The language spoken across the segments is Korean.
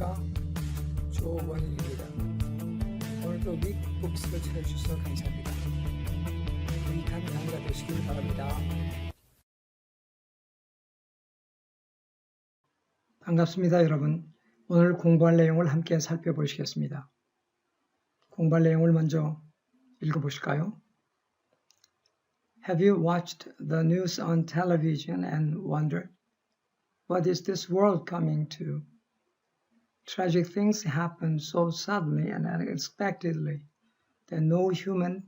안녕하십니까 조원일입니다. 오늘도 믹북스를 찾아주셔서 감사합니다. 유익한 강의가 되시길 바랍니다. 반갑습니다 여러분. 오늘 공부할 내용을 함께 살펴보시겠습니다. 공부할 내용을 먼저 읽어보실까요? Have you watched the news on television and wondered What is this world coming to? Tragic things happen so suddenly and unexpectedly that no human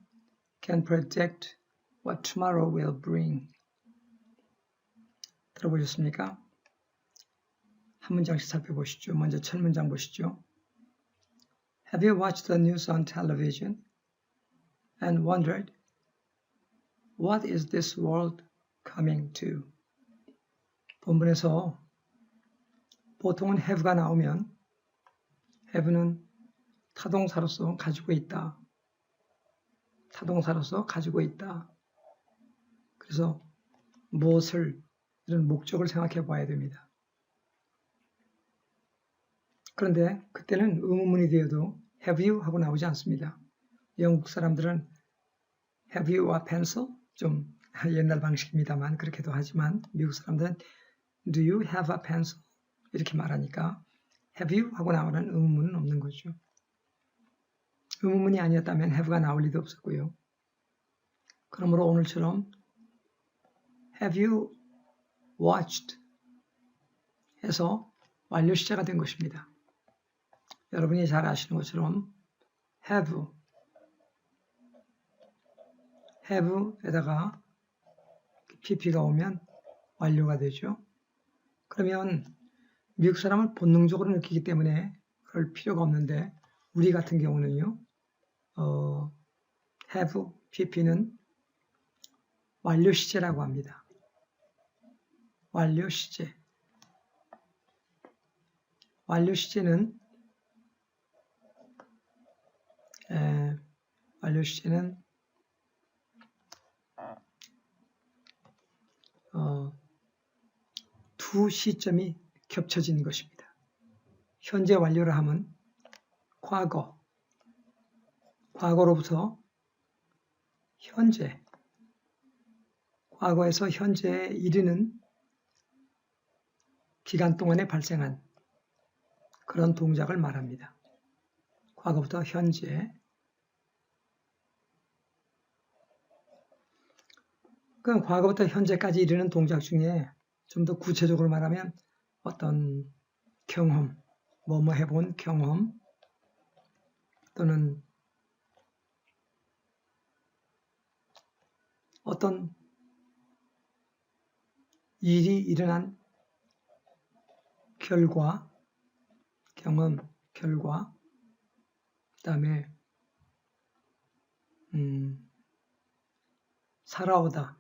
can predict what tomorrow will bring. 들어보셨습니까? 한 문장씩 살펴보시죠. 먼저 첫 문장 보시죠. Have you watched the news on television and wondered, what is this world coming to? 본문에서 보통은 have가 나오면 have는 타동사로서 가지고 있다. 타동사로서 가지고 있다. 그래서 무엇을 이런 목적을 생각해 봐야 됩니다. 그런데 그때는 의문문이 되어도 have you 하고 나오지 않습니다. 영국 사람들은 have you a pencil? 좀 옛날 방식입니다만 그렇게도 하지만 미국 사람들은 Do you have a pencil? 이렇게 말하니까 have you 하고 나오는 의문문은 없는 거죠. 의문문이 아니었다면 have가 나올 리도 없었고요. 그러므로 오늘처럼 have you watched 해서 완료 시제가 된 것입니다. 여러분이 잘 아시는 것처럼 have have에다가 pp가 오면 완료가 되죠. 그러면 미국 사람은 본능적으로 느끼기 때문에 그럴 필요가 없는데 우리 같은 경우는요. 어, have, pp는 완료 시제라고 합니다. 완료 시제. 완료 시제는 에, 완료 시제는 어, 두 시점이 겹쳐지는 것입니다. 현재 완료를 하면 과거, 과거로부터 현재, 과거에서 현재에 이르는 기간 동안에 발생한 그런 동작을 말합니다. 과거부터 현재. 그 과거부터 현재까지 이르는 동작 중에 좀 더 구체적으로 말하면 어떤 경험, 뭐뭐 해본 경험 또는 어떤 일이 일어난 결과, 경험, 결과, 그 다음에 음, 살아오다.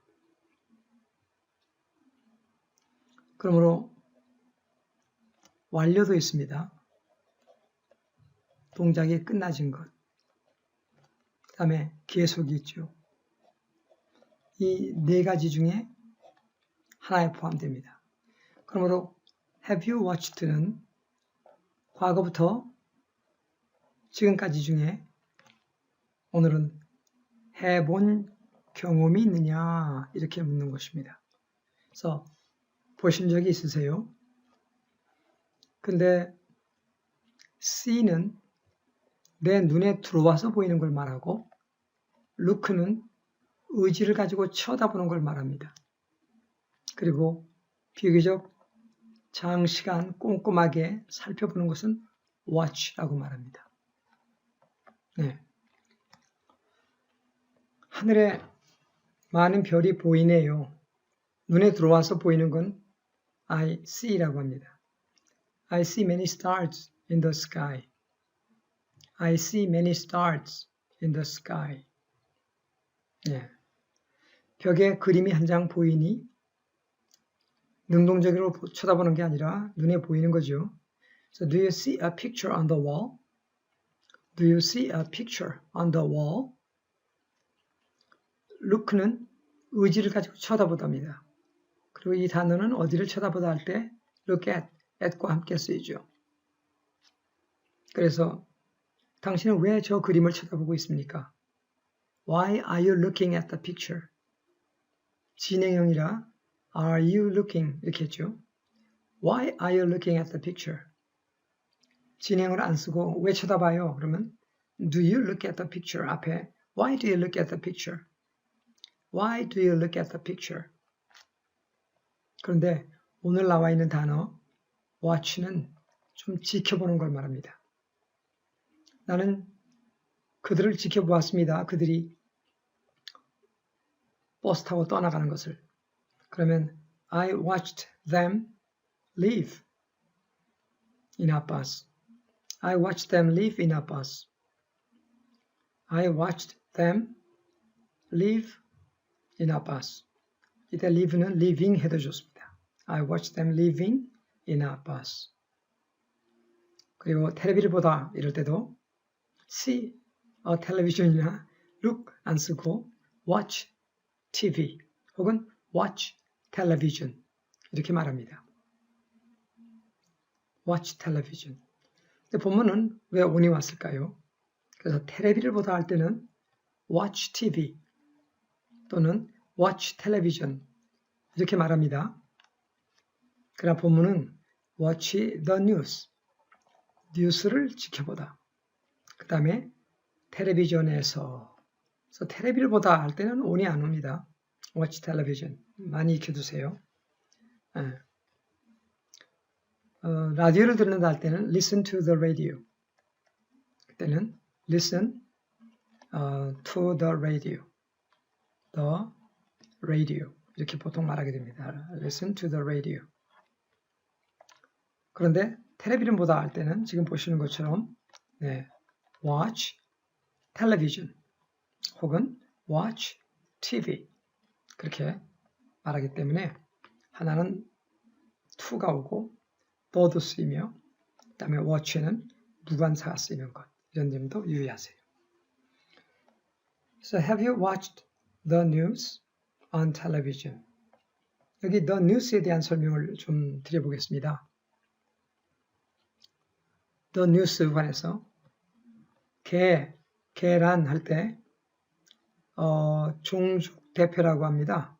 그러므로 완료도 있습니다. 동작이 끝나진 것. 그 다음에 계속이 있죠. 이 네 가지 중에 하나에 포함됩니다. 그러므로 have you watched는 과거부터 지금까지 중에 오늘은 해본 경험이 있느냐 이렇게 묻는 것입니다. 그래서 보신 적이 있으세요? 근데 C는 내 눈에 들어와서 보이는 걸 말하고 look는 의지를 가지고 쳐다보는 걸 말합니다. 그리고 비교적 장시간 꼼꼼하게 살펴보는 것은 watch라고 말합니다. 네. 하늘에 많은 별이 보이네요. 눈에 들어와서 보이는 건 I see라고 합니다. I see many stars in the sky. I see many stars in the sky. 예. 벽에 그림이 한 장 보이니 능동적으로 쳐다보는 게 아니라 눈에 보이는 거죠. So do you see a picture on the wall? Do you see a picture on the wall? look는 의지를 가지고 쳐다보답니다. 그리고 이 단어는 어디를 쳐다보다 할 때 look at, at과 함께 쓰이죠. 그래서 당신은 왜 저 그림을 쳐다보고 있습니까? Why are you looking at the picture? 진행형이라 Are you looking? 이렇게 했죠. Why are you looking at the picture? 진행을 안 쓰고 왜 쳐다봐요? 그러면 Do you look at the picture? 앞에 Why do you look at the picture? Why do you look at the picture? 그런데 오늘 나와 있는 단어 watch는 좀 지켜보는 걸 말합니다. 나는 그들을 지켜보았습니다. 그들이 버스 타고 떠나가는 것을. 그러면 I watched them leave in a bus. I watched them leave in a bus. I watched them leave in a bus. 이때 live는 living 해도 좋습니다. I watched them living in a bus. 그리고 텔레비를 보다 이럴 때도 see a television이나 look 안 쓰고 watch TV 혹은 watch television 이렇게 말합니다. watch television. 근데 본문은 왜 on이 왔을까요? 그래서 텔레비를 보다 할 때는 watch TV 또는 watch television 이렇게 말합니다. 그러나 본문은 watch the news 뉴스를 지켜보다. 그 다음에 텔레비전에서 그래서 텔레비를 보다 할 때는 on이 안 옵니다. watch television 많이 익혀두세요. 예. 어, 라디오를 듣는다 할 때는 listen to the radio. 그때는 listen uh, to the radio. the radio. 이렇게 보통 말하게 됩니다. listen to the radio. 그런데 텔레비전 보다 할 때는 지금 보시는 것처럼 네, watch television 혹은 watch TV 그렇게 말하기 때문에 하나는 to가 오고 더도 쓰이며 그 다음에 watch는 무관사가 쓰이는 것 이런 점도 유의하세요. So have you watched the news on television? 여기 the news에 대한 설명을 좀 드려보겠습니다. The news 관해서 개, 계란 할 때 어, 종족 대표라고 합니다.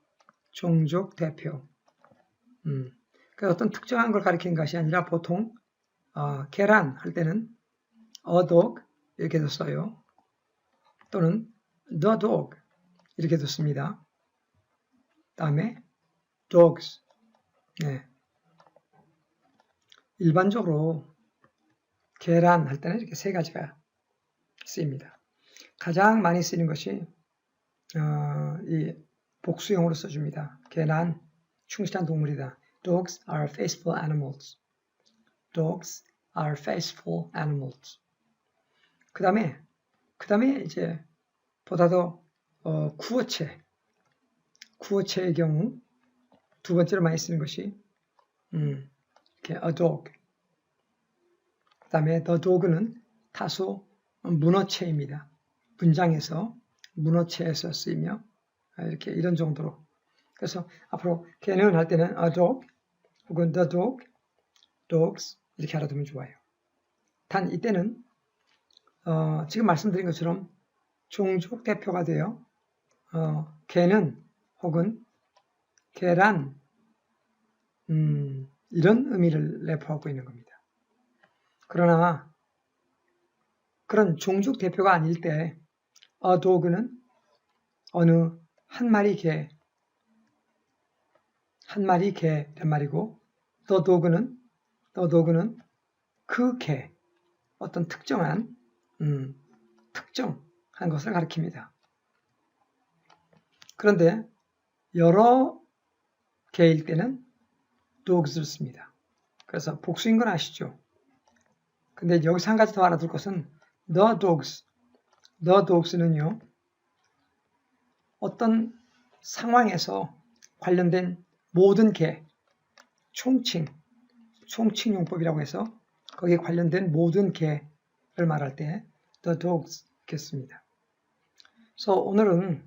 종족 대표. 음, 그 어떤 특정한 걸 가리키는 것이 아니라 보통 어, 계란 할 때는 dog 이렇게도 써요. 또는 the dog 이렇게도 씁니다. 다음에 dogs. 네. 일반적으로 계란 할 때는 이렇게 세 가지가 쓰입니다. 가장 많이 쓰이는 것이 어, 이 복수형으로 써줍니다. 계란, 충실한 동물이다. Dogs are faithful animals. Dogs are faithful animals. 그 다음에, 그 다음에 이제 보다 더 어, 구어체, 구어체의 경우 두 번째로 많이 쓰는 것이 음, 이렇게 a dog. 그 다음에 the dog는 다소 문어체입니다. 문장에서 문어체에서 쓰이며 이렇게 이런 정도로 그래서 앞으로 걔는 할 때는 a dog 혹은 the dog, dogs 이렇게 알아두면 좋아요. 단 이때는 어, 지금 말씀드린 것처럼 종족 대표가 되어 어, 개는 혹은 계란 음, 이런 의미를 내포하고 있는 겁니다. 그러나 그런 종족 대표가 아닐 때 dog는 어느 한 마리 개, 한 마리 개란 말이고 the dog는 the dog는 그 개, 어떤 특정한 음, 특정한 것을 가리킵니다. 그런데 여러 개일 때는 dogs를 씁니다. 그래서 복수인 건 아시죠? 근데 여기서 한 가지 더 알아둘 것은 the dogs, the dogs는요, 어떤 상황에서 관련된 모든 개, 총칭, 총칭 용법이라고 해서 거기에 관련된 모든 개를 말할 때 the dogs 겠습니다. 그래서 오늘은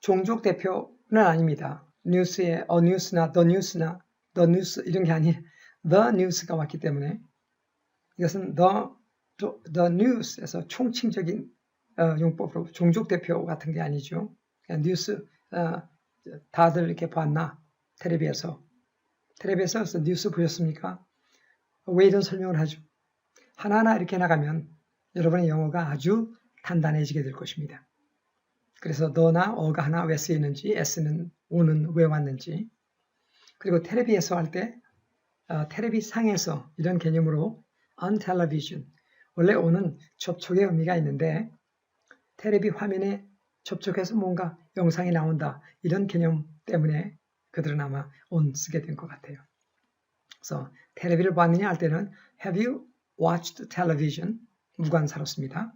종족 대표는 아닙니다. 뉴스에 a news나 the news나 the news 이런 게 아닌 the news가 왔기 때문에 이것은 the, the news에서 총칭적인 어, 용법으로 종족 대표 같은 게 아니죠. 그냥 뉴스 어, 다들 이렇게 봤나 텔레비에서 텔레비에서 뉴스 보셨습니까? 왜 이런 설명을 하죠? 하나하나 이렇게 나가면 여러분의 영어가 아주 단단해지게 될 것입니다. 그래서 너나 어가 하나 왜 쓰이는지 s는 오는 왜 왔는지 그리고 텔레비에서 할 때 어, 텔레비 상에서 이런 개념으로 on television 원래 오는 접촉의 의미가 있는데 텔레비 화면에 접촉해서 뭔가 영상이 나온다 이런 개념 때문에 그들은 아마 on 쓰게 된 것 같아요. 그래서 텔레비를 봤느냐 할 때는 Have you watched television? 무관사롭습니다.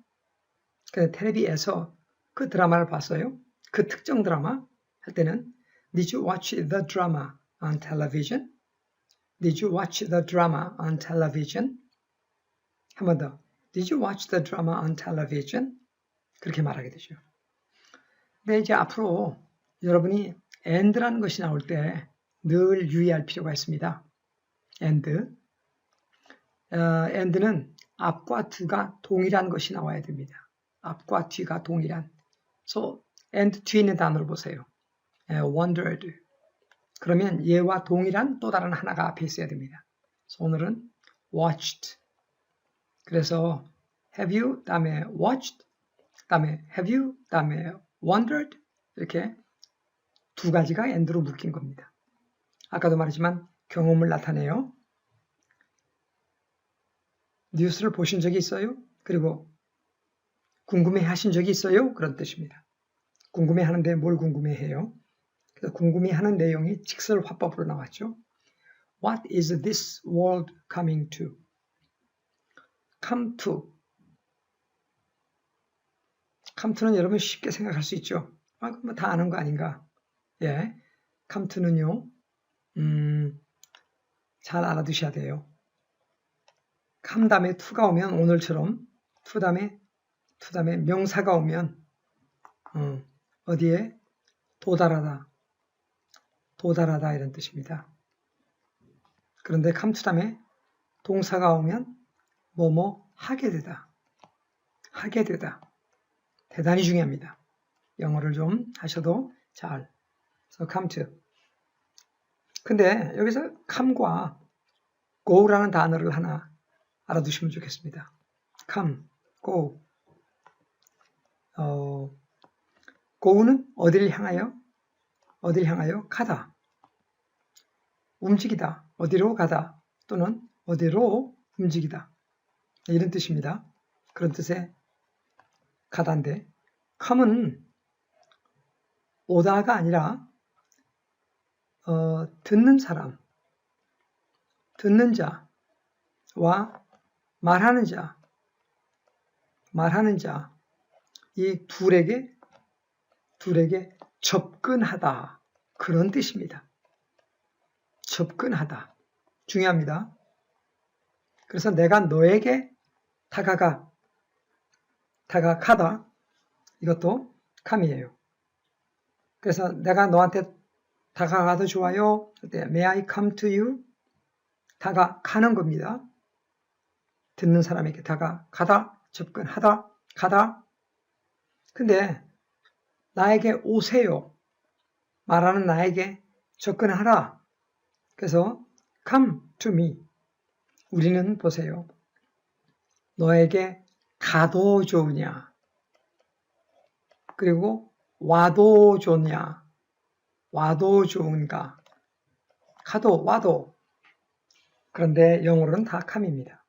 그 텔레비에서 그 드라마를 봤어요. 그 특정 드라마 할 때는 Did you watch the drama on television? Did you watch the drama on television? 한 번 더. Did you watch the drama on television? 그렇게 말하게 되죠. 근데 이제 앞으로 여러분이 and라는 것이 나올 때 늘 유의할 필요가 있습니다. and. 어, and는 앞과 뒤가 동일한 것이 나와야 됩니다. 앞과 뒤가 동일한. So, and 뒤에 있는 단어를 보세요. wondered. 그러면 얘와 동일한 또 다른 하나가 앞에 있어야 됩니다. 오늘은 watched. 그래서 have you 다음에 watched 다음에 have you 다음에 wondered 이렇게 두 가지가 and로 묶인 겁니다. 아까도 말했지만 경험을 나타내요. 뉴스를 보신 적이 있어요? 그리고 궁금해 하신 적이 있어요? 그런 뜻입니다. 궁금해 하는데 뭘 궁금해 해요? 그래서 궁금해 하는 내용이 직설 화법으로 나왔죠. What is this world coming to? Come to는 여러분 쉽게 생각할 수 있죠. 아, 그럼 다 아는 거 아닌가? 예. to는요, 음, 잘 알아두셔야 돼요. come 다음에 to가 오면 오늘처럼 to 다음에 to 다음에 명사가 오면 어, 어디에 도달하다, 도달하다 이런 뜻입니다. 그런데 to 다음에 동사가 오면 뭐뭐 하게 되다, 하게 되다. 대단히 중요합니다. 영어를 좀 하셔도 잘. So come to. 근데 여기서 come과 go라는 단어를 하나 알아두시면 좋겠습니다. come, go. 어, go는 어디를 향하여? 어디를 향하여? 가다. 움직이다. 어디로 가다. 또는 어디로 움직이다. 이런 뜻입니다. 그런 뜻의 가다인데 come은 오다가 아니라 어, 듣는 사람, 듣는 자와 말하는 자, 말하는 자, 이 둘에게, 둘에게 접근하다. 그런 뜻입니다. 접근하다. 중요합니다. 그래서 내가 너에게 다가가, 다가가다. 이것도 감이에요. 그래서 내가 너한테 다가가도 좋아요. May I come to you? 다가가는 겁니다. 듣는 사람에게 다가가다, 접근하다, 가다. 근데 나에게 오세요. 말하는 나에게 접근하라. 그래서 come to me. 우리는 보세요. 너에게 가도 좋으냐? 그리고 와도 좋냐? 와도 좋은가? 가도 와도. 그런데 영어로는 다 come입니다.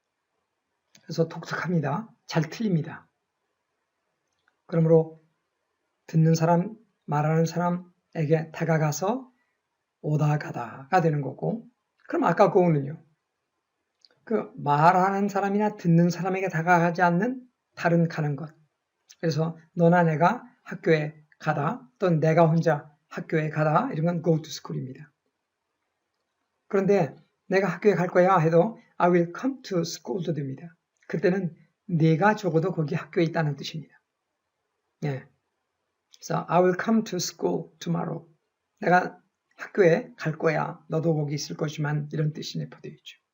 그래서 독특합니다. 잘 틀립니다. 그러므로 듣는 사람, 말하는 사람에게 다가가서 오다 가다가 되는 거고 그럼 아까 그거는요. 그 말하는 사람이나 듣는 사람에게 다가가지 않는 다른 가는 것. 그래서 너나 내가 학교에 가다 또는 내가 혼자 학교에 가다 이런 건 go to school입니다. 그런데 내가 학교에 갈 거야 해도 I will come to school도 됩니다. 그때는 내가 적어도 거기 학교에 있다는 뜻입니다. 예. 그래서 I will come to school tomorrow. 내가 학교에 갈 거야. 너도 거기 있을 것이만 이런 뜻이 내포되어 있죠.